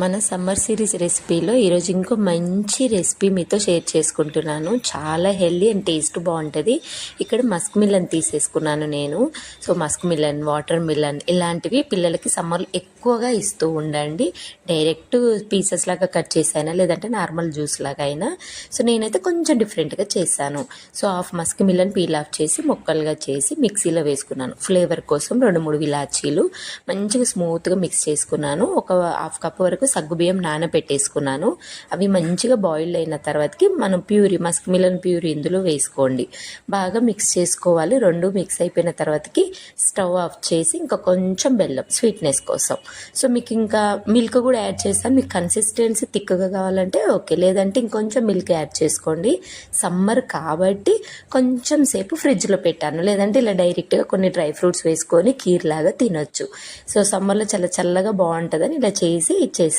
మన summer series రెసిపీలో ఈరోజు ఇంకో మంచి రెసిపీ మీతో షేర్ చేసుకుంటున్నాను. చాలా హెల్దీ అండ్ టేస్ట్ బాగుంటుంది. ఇక్కడ మస్క్ మిల్లన్ తీసేసుకున్నాను నేను. So musk melon water melon ఇలాంటివి పిల్లలకి సమ్మర్లో ఎక్కువగా ఇస్తూ ఉండండి. డైరెక్ట్ పీసెస్ లాగా కట్ చేసైనా లేదంటే నార్మల్ జ్యూస్ లాగా అయినా సో నేనైతే కొంచెం డిఫరెంట్గా చేశాను. So half musk melon peel off చేసి ముక్కలుగా చేసి మిక్సీలో వేసుకున్నాను. ఫ్లేవర్ కోసం రెండు మూడు ఇలాచీలు మంచిగా స్మూత్గా మిక్స్ చేసుకున్నాను. ఒక హాఫ్ కప్ వరకు సగ్గుబియ్యం నానబెట్టేసుకున్నాను. అవి మంచిగా బాయిల్ అయిన తర్వాతకి మనం ప్యూరీ మస్క్ మిలన్ ప్యూరీ ఇందులో వేసుకోండి. బాగా మిక్స్ చేసుకోవాలి. రెండు మిక్స్ అయిపోయిన తర్వాతకి స్టవ్ ఆఫ్ చేసి ఇంకా కొంచెం బెల్లం స్వీట్నెస్ కోసం. సో మీకు ఇంకా మిల్క్ కూడా యాడ్ చేస్తాను. మీకు కన్సిస్టెన్సీ థిక్గా కావాలంటే ఓకే లేదంటే ఇంకొంచెం మిల్క్ యాడ్ చేసుకోండి. సమ్మర్ కాబట్టి కొంచెం సేపు ఫ్రిడ్జ్లో పెట్టాను. లేదంటే ఇలా డైరెక్ట్గా కొన్ని డ్రై ఫ్రూట్స్ వేసుకొని కీర్లాగా తినొచ్చు. సో సమ్మర్లో చాలా చల్లగా బాగుంటుందని ఇలా చేసి ఇచ్చేసి